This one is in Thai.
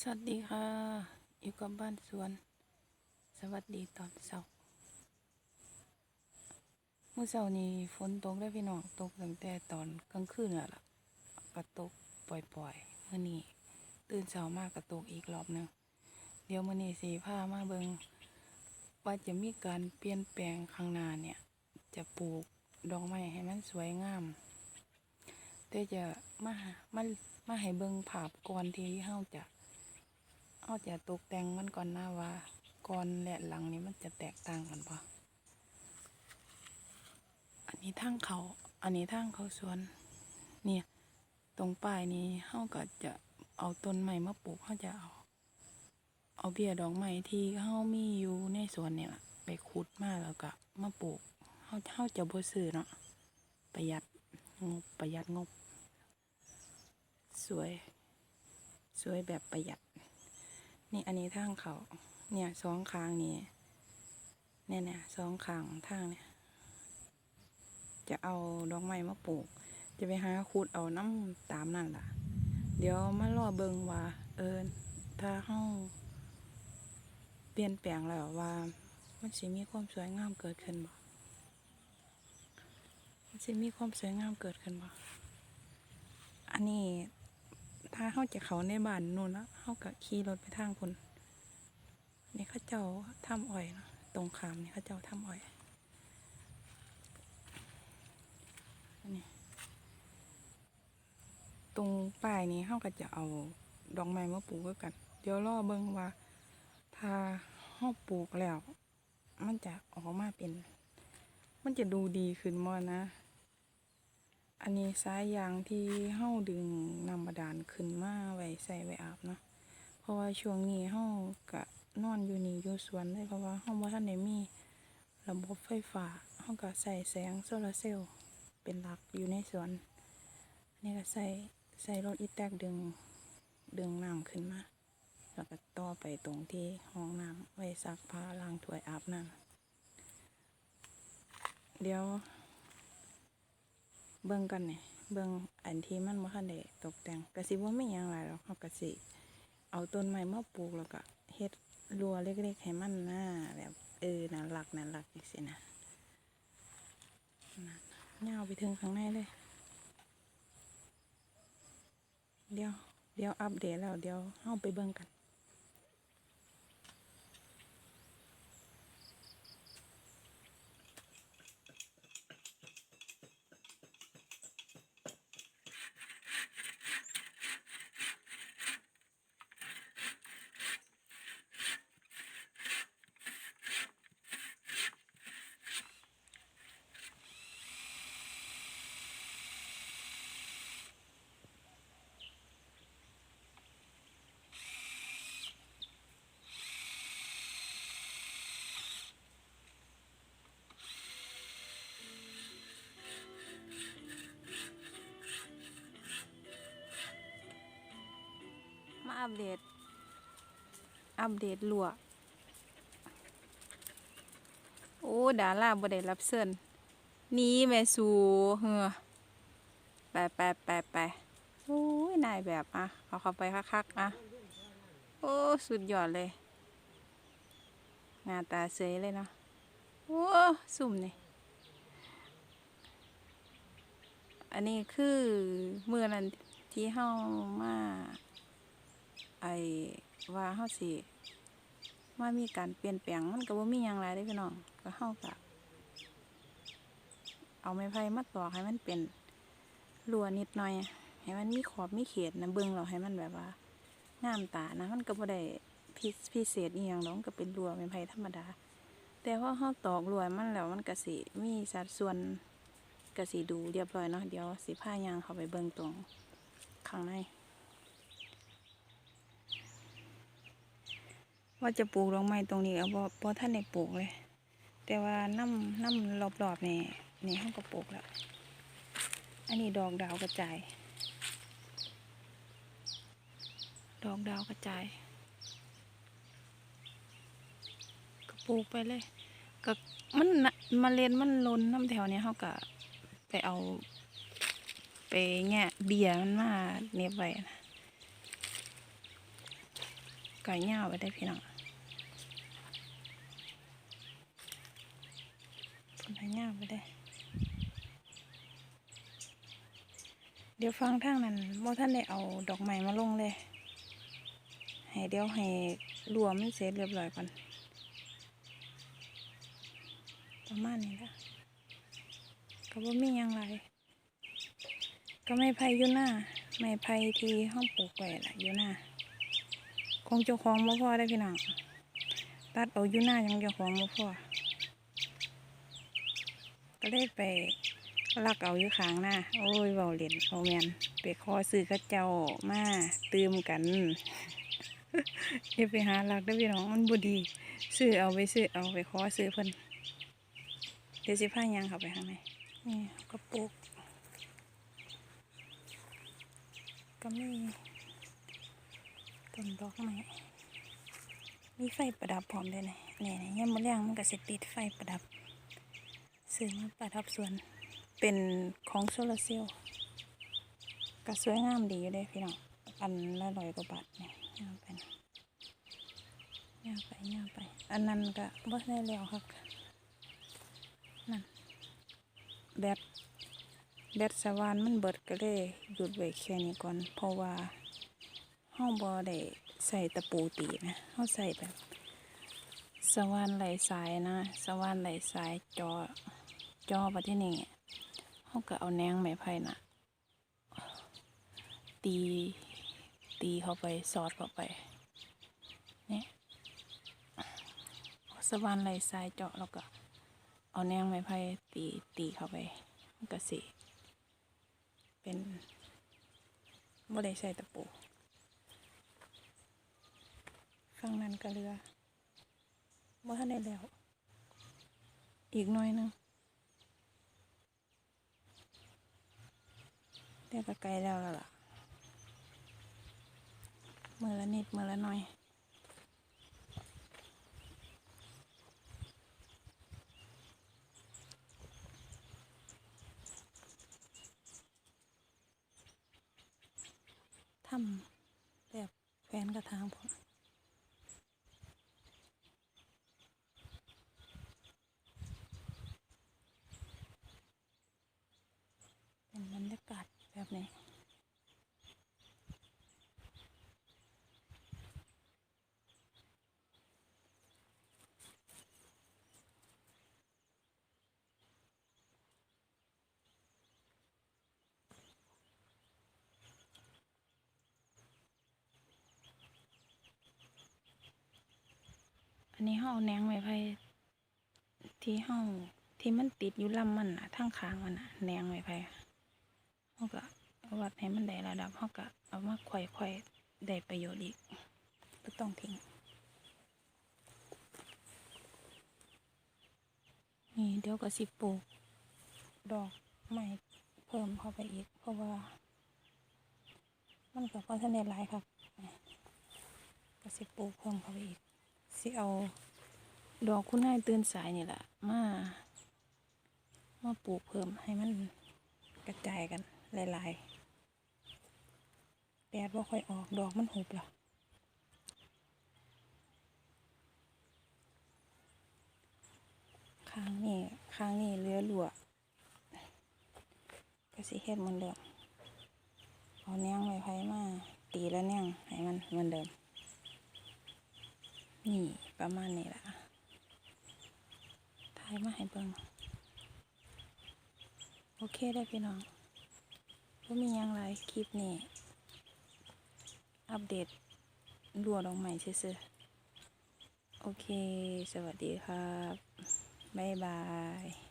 สวัสดีค่ะ อยู่กับบ้านสวน สวัสดีตอนเช้าเมื่อเช้านี้ฝนตกได้พี่น้องตกตั้งแต่ตอนกลางคืนแล้วล่ะก็ตกปล่อยๆเมื่อนี้ตื่นเช้ามากก็ตกอีกรอบหนึงเดี๋ยวมื่อนี้สีผ้ามาเบิงว่าจะมีการเปลี่ยนแปลงข้างหน้าเนี่ย จะปลูกดอกไม้ให้มันสวยงามแต่จะมามามาให้เบิงภาพก่อนที่เฮาจะ เอาจะตกแต่งมันก่อนหน้าว่าก่อนและหลังนี้มันจะแตกต่างกันปะอันนี้ทางเขา อันนี้ทางเขาสวน เนี่ย ตรงป้ายนี้เฮาก็จะเอาต้นไม้มาปลูกเฮาจะเอา เอาเบี้ยดอกไม้ที่เฮามีอยู่ในสวนเนี่ยไปขุดมาแล้วก็มาปลูกเฮาเฮาจะบ่ซื้อเนาะประหยัดงบประหยัดงบ สวย สวยแบบประหยัด นี่อันนี้ทางเขาเนี่ยสองข้างนี่เนี่ยเนี่ยสองข้างทางเนี่ย จะเอาดอกไม้มาปลูก จะไปหาคูดเอาน้ำตามนั่นล่ะ เดี๋ยวมารอเบิงว่า เออถ้าเฮาเปลี่ยนแปลงแล้วว่า มันสิมีความสวยงามเกิดขึ้นบ่มันสิมีความสวยงามเกิดขึ้นบ่อันนี้ ถ้าเข้าจะเขาในบ้านนู่นแล้วเข้าก็ขี่รถไปทางคนนี่เขาเจ้าทำอ้อยนะตรงขามนี่เขาเจ้าทำอ้อยนนี้ตรงป้ายนี้เขาก็จะเอาดอกไม้มาปลูกไว้กัน เดี๋ยวรอเบิ่งว่าถ้าเขาปลูกแล้ว มันจะออกมาเป็น มันจะดูดีขึ้นมั้นะ อันนี้สายยางที่เฮาดึงนำบาดาลขึ้นมาไว้ใส่ไว้อาบเนาะ เพราะว่าช่วงนี้เฮากะนอนอยู่นี่อยู่สวนเลยเพราะว่าเฮาบ่ทันได้มีระบบไฟฟ้าเฮาก็ใส่แสงโซลาร์เซลล์เป็นหลักอยู่ในสวน อันนี่ก็ใส่ใส่รถอีแตกดึงดึงน้ำขึ้นมา แล้วก็ต่อไปตรงที่ห้องน้ำไว้ซักผ้าล้างถ้วยอาบน้ำเดี๋ยว เบิ่งกันเนี่ยเบิ่งอันที่มันบ่ทันได้ตกแต่งก็สิบ่มีหยังหลายหรอกเฮาก็สิเอาต้นไม้มาปลูกแล้วก็เฮ็ดรั้วเล็กๆให้มันน่าแบบเออน่ารักน่ารักจังซี่นะนั่นยาวไปถึงข้างในเลย เดี๋ยว เดี๋ยวอัปเดตแล้ว เดี๋ยวเฮาไปเบิ่งกัน อัปเดต อัปเดตหลวโอ้ ดาราบ่ได้รับเชิญหนี้แม่สูเฮือไปไปไปไปโอ้ยนายแบบอะเอาเข้าไปคักๆอะ โอ้สุดยอดเลยหน้าตาเสยเลยเนาะโอ้สุ่มนี่อันนี้คือเมื่อนั้นที่เฮามา ไอ้ว่าเฮาสิว่ามีการเปลี่ยนแปลงมันก็บ่มีหยังหลายเด้พี่น้องก็เฮาก็เอาไม้ไผ่มาตอกให้มันเป็นรั้วนิดหน่อย ให้มันมีขอบมีเขตนะเบิ่งเราให้มันแบบว่างามตานะมันก็บ่ได้พิพิเศษอีหยังดอกก็เป็นรั้วไม้ไผ่ธรรมดา แต่พอเฮาตอกรั้วมันแล้วมันก็สิมีสัดส่วนก็สิดูเรียบร้อยเนาะเดี๋ยวสิพายางเข้าไปเบิ่งตรงข้างใน ว่าจะปลูกดอกไม้ตรงนี้ก็บ่บ่ท่านได้ปลูกเลย แต่ว่าน้ำน้ำรอบๆนี่นี่เขาก็ปลูกแล้ว อันนี้ดอกดาวกระจาย ดอกดาวกระจาย ก็ปลูกไปเลยก็มันมาเล็ดมันล้นน้ำแถวเนี้ยเขาก็ไปเอา ไปแงะเบียมันมาเน็บไว้นะ ก่เงาไปได้พี่น้องต้นไม้เงาไปได้ เดี๋ยวฟังทางนั้นบ่ท่านได้เอาดอกไม้มาลงเลย ให้เดี๋ยวให้รวมมันเสร็จเรียบร้อยก่อนประมาณนี้ละก็บ่มีหยังไร ก็ไม่ไผ่ยู่หน้า ไม่ไผ่ที่ห้องปลูกไว้ล่ะยู่หน้า คงเจ้าของบ่พอได้พี่น้องตัดเอาอยู่หน้ายังเจ้าของบ่พอก็เลยไปลักเอาอยู่ข้างหน้าโอ้ยเบาเล่นเบาแมนไปขอซื้อกระเจ้ามาตืมกันอย่าไปหาลักได้พี่น้องมันบ่ดี ซื้อเอาไปซื้อเอาไปขอซื้อเพิ่นเดี๋ยวสิพายังเข้าไปข้างในนี่กระปุกก็มี ต้นดอกไม้มีไฟประดับพร้อมด้วยนะเนี่ยๆยังมะเรื่องมันก็สิติดไฟประดับซื้อมาประดับสวนเป็นของโซลาร์เซลล์ก็สวยงามดีอยู่เด้พี่น้องอันละร้อยกว่าบาทเนี่ยย่างไปนะย่างไปยางไป อันนั้นก็บ่ได้แล้วครับนั่นแบตแบตสวานมันเบิดก็เลยหยุดไว้แค่นี้ก่อนเพราะว่า ห้องบอได้ใส่ตะปูตีนะเขาใส่แบบสว่านไหลสายนะสว่านไหลสายจอจอประที่นี่เขาก็เอาแนงไม้ไผ่นะตีตีเข้าไปสอดเข้าไปเนี่ยสว่านไหลสายเจาะแล้วก็เอาแนงไม้ไผ่ตีตีเข้าไปมันก็สิเป็นบ่ได้ใส่ตะปู ข้างนั้นก็เรือบ่ทันได้แล้ว อีกหน่อยหนึงเดี๋ยวก็ไกลแล้วล่ะมือละนิดมือละหน่อยทำแบบแฟนกระถางผมเป็นบรรยากาศแบบนี้ อันนี้เฮาเอาแนงไม้ไผ่ที่เฮาที่มันติดอยู่ลำมันน่ะทั้งคางมันน่ะแนงไม้ไผ่เฮาก็เอาวัดให้มันได้ระดับเฮาก็เอามาค่อยๆได้ประโยชน์อีกบ่ต้องทิ้งนี่เดี๋ยวก็สิปลูกดอกไม้เพิ่มเข้าไปอีก เพราะว่า มันก็พอทันได้หลายครับก็สิปลูกเพิ่มเข้าไปอีก สิเอา ดอกคุณให้ตื่นสายนี่แหละมามาปลูกเพิ่มให้มันกระจายกันหลายๆแดดว่าค่อยออกดอกมันหุบหรอข้างนี้ข้างนี้เรือหลวก็สิเฮ็ดเหมือนเดิมเอาแนงไม้ไผ่มาตีแล้วแนงให้มันเหมือนเดิม นี่ประมาณนี้ละถ่ายมาให้เบิ่งโอเคได้พี่น้องก็มีอยังไรคลิปนี้ อัปเดตรัวดอกใหม่ซื่อโอเค สวัสดีครับ บ๊ายบาย